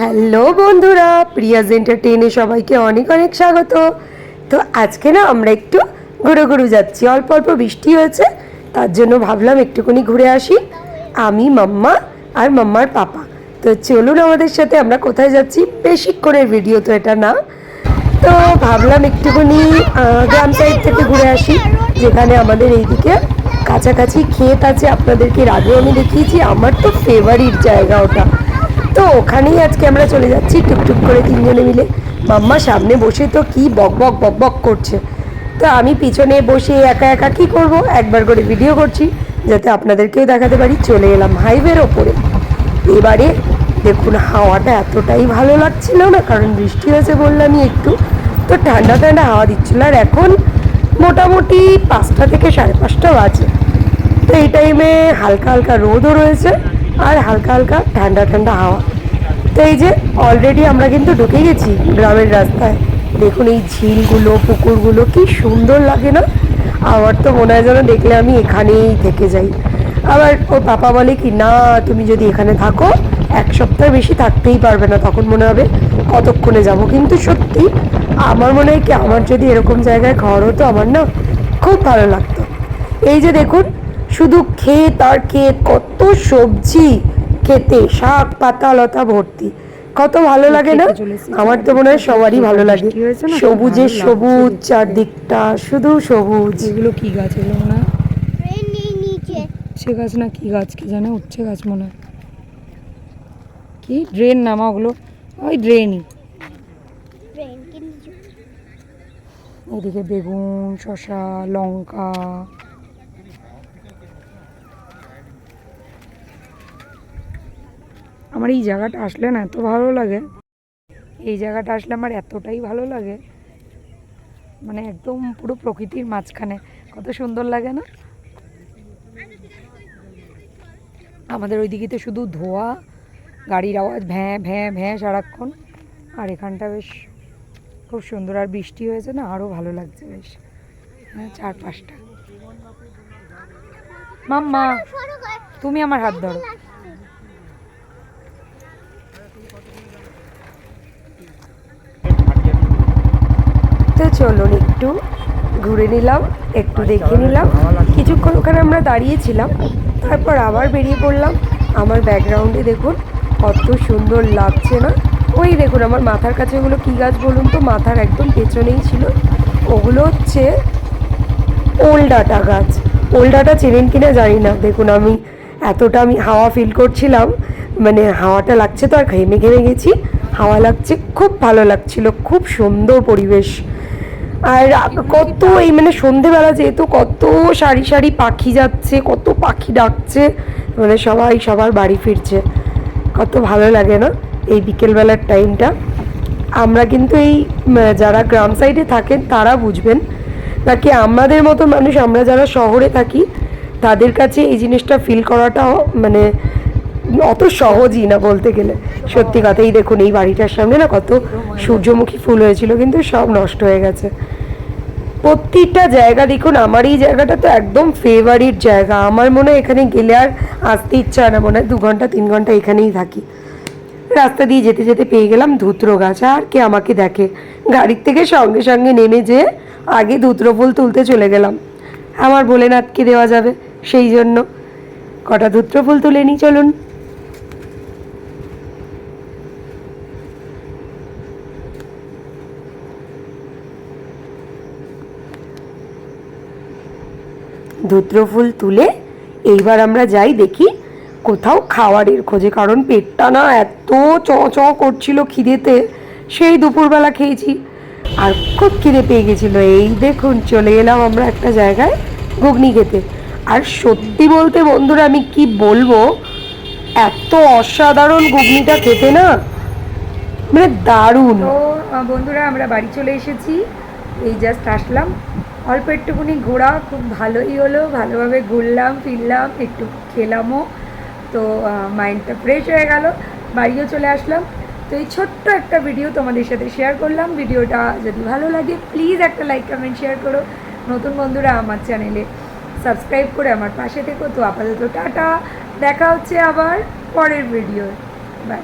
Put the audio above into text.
Hello বন্ধুরা প্রিয়াজ এন্টারটেইনে সবাইকে অনেক অনেক স্বাগত। তো আজকে না আমরা একটু ঘুরে ঘুরে যাচ্ছি। অল্প অল্প বৃষ্টি হয়েছে, তার জন্য ভাবলাম একটুখানি ঘুরে আসি। আমি, মাম্মা আর মাম্মার পাপা। তো চলুন আমাদের সাথে আমরা কোথায় যাচ্ছি বেশিক্ষণের ভিডিও তো এটা না। তো ভাবলাম একটুখানি গ্রাম সাইড থেকে ঘুরে আসি, যেখানে আমাদের এইদিকে কাছাকাছি ক্ষেত আছে। আপনাদেরকে আগেও আমি দেখিয়েছি, আমার তো ফেভারিট জায়গা ওটা। তো ওখানেই আজকে আমরা চলে যাচ্ছি, টুকটুক করে তিনজনে মিলে। মাম্মা সামনে বসে তো কি বক বক বক বক করছে। তো আমি পিছনে বসে একা একা কি করব? একবার করে ভিডিও করছি, যাতে আপনাদেরকেও দেখাতে পারি। চলে এলাম হাইওয়ের ওপরে। এবারে দেখুন, হাওয়াটা এতটাই ভালো লাগছিল না, কারণ বৃষ্টি হয়েছে বললামই একটু। তো ঠান্ডা ঠান্ডা হাওয়া দিচ্ছিল, আর এখন মোটামুটি পাঁচটা থেকে সাড়ে পাঁচটা বাজে। তো এই টাইমে হালকা হালকা রোদও রয়েছে, আর হালকা হালকা ঠান্ডা ঠান্ডা হাওয়া। তো এই যে অলরেডি আমরা কিন্তু ঢুকে গেছি গ্রামের রাস্তায়। দেখুন এই ঝিলগুলো, পুকুরগুলো, কি সুন্দর লাগে না? আমার তো মনে হয় যেন দেখলে আমি এখানেই থেকে যাই। আবার ওর পাপা বলে কি, না, তুমি যদি এখানে থাকো, এক সপ্তাহ বেশি থাকতেই পারবে না। তখন মনে হবে কতক্ষণে যাব। কিন্তু সত্যি আমার মনে হয় কি, আমার যদি এরকম জায়গায় ঘর হতো, আমার না খুব ভালো লাগতো। এই যে দেখুন, শুধু ক্ষেত আর ক্ষেত, কত সবজি খেতে শাক পাতা লতা ভর্তি। কত ভালো লাগে না? আমার তো মনে হয় সবারই ভালো লাগে। সবুজের সবুজ চারদিকটা শুধু সবুজ। এগুলো কি গাছ এগুলো না ট্রেন নেই উচ্ছে গাছ না কি গাছ কি জানে? উচ্ছে গাছ মনে হয়। কি? ড্রেন নামা ওগুলো? ওই ড্রেনই। এদিকে বেগুন শসা লঙ্কা। আমার এই জায়গাটা আসলে না এত ভালো লাগে। এই জায়গাটা আসলে আমার এতটাই ভালো লাগে। মানে একদম পুরো প্রকৃতির মাঝখানে। কত সুন্দর লাগে না? আমাদের ওইদিকে তো শুধু ধোয়া, গাড়ির আওয়াজ, ভ্যাঁ ভ্যাঁ ভ্যাঁ সারাক্ষণ। আর এখানটা বেশ খুব সুন্দর। আর বৃষ্টি হয়েছে না আরও ভালো লাগছে বেশ। হ্যাঁ চার পাঁচটা মাম্মা, তুমি আমার হাত ধরো। তো চলুন একটু ঘুরে নিলাম, একটু দেখে নিলাম। কিছুক্ষণ ওখানে আমরা দাঁড়িয়েছিলাম, তারপর আবার বেরিয়ে পড়লাম। আমার ব্যাকগ্রাউন্ডে দেখুন, কত সুন্দর লাগছে না? ওই দেখুন আমার মাথার কাছে ওগুলো কী গাছ বলুন তো? মাথার একদম পেছনেই ছিল। ওগুলো হচ্ছে ওলডাটা গাছ। ওলডাটা চেনেন কিনা জানি না। দেখুন আমি এতটা আমি হাওয়া ফিল করছিলাম মানে হাওয়াটা লাগছে তো আর ঘেমে ঘেমে গেছি। হাওয়া লাগছে, খুব ভালো লাগছিল, খুব সুন্দর পরিবেশ। আর কত এই মানে সন্ধেবেলা যেহেতু কত সারি সারি পাখি যাচ্ছে, কত পাখি ডাকছে মানে সবাই সবার বাড়ি ফিরছে। কত ভালো লাগে না এই বিকেলবেলার টাইমটা আমরা কিন্তু এই যারা গ্রাম সাইডে থাকেন, তারা বুঝবেন নাকি আমাদের মতো মানুষ, আমরা যারা শহরে থাকি, তাদের কাছে এই জিনিসটা ফিল করাটাও মানে অত সহজই না বলতে গেলে। সত্যি কথা এই দেখুন, এই বাড়িটার সামনে না কত সূর্যমুখী ফুল হয়েছিল, কিন্তু সব নষ্ট হয়ে গেছে। প্রত্যেকটা জায়গা দেখুন, আমার এই জায়গাটা তো একদম ফেভারিট জায়গা। আমার মনে হয় এখানে গেলে আর আসতে ইচ্ছা হয় না, মনে হয় দু ঘণ্টা, তিন ঘণ্টা এখানেই থাকি। রাস্তা দিয়ে যেতে যেতে পেয়ে গেলাম ধুত্র গাছ, আর কে আমাকে দেখে? গাড়ির থেকে সঙ্গে সঙ্গে নেমে যেয়ে আগে ধুত্র ফুল তুলতে চলে গেলাম। আমার ভোলেনাথকে দেওয়া যাবে, সেই জন্য। কটা ধুত্র ফুল তুলে নিই, চলুন। ধুত্র ফুল তুলে এইবার আমরা যাই দেখি কোথাও খাবারের খোঁজে, কারণ পেটটা না এত চ চ করছিল খিদেতে। সেই দুপুরবেলা খেয়েছি। আর খুব খিদে পেয়ে গেছিল। এই দেখুন, চলে এলাম আমরা একটা জায়গায় ঘুগনি খেতে। আর সত্যি বলতে বন্ধুরা, আমি কি বলব, এত অসাধারণ ঘুগনিটা খেতে না মানে দারুণ। বন্ধুরা, আমরা বাড়ি চলে এসেছি। এই জাস্ট আসলাম। অল্প একটুখানি ঘোরা, খুব ভালোই হলো। ভালোভাবে ঘুরলাম, ফিরলাম, একটু খেলামও। তো মাইন্ডটা ফ্রেশ হয়ে গেল, বাড়িও চলে আসলাম। তো এই ছোট্ট একটা ভিডিও তোমাদের সাথে শেয়ার করলাম। ভিডিওটা যদি ভালো লাগে প্লিজ একটা লাইক কমেন্ট শেয়ার করো। নতুন বন্ধুরা আমার চ্যানেলে সাবস্ক্রাইব করে আমার পাশে থেকো। তো আপাতত টাটা, দেখা হচ্ছে আবার পরের ভিডিও বাই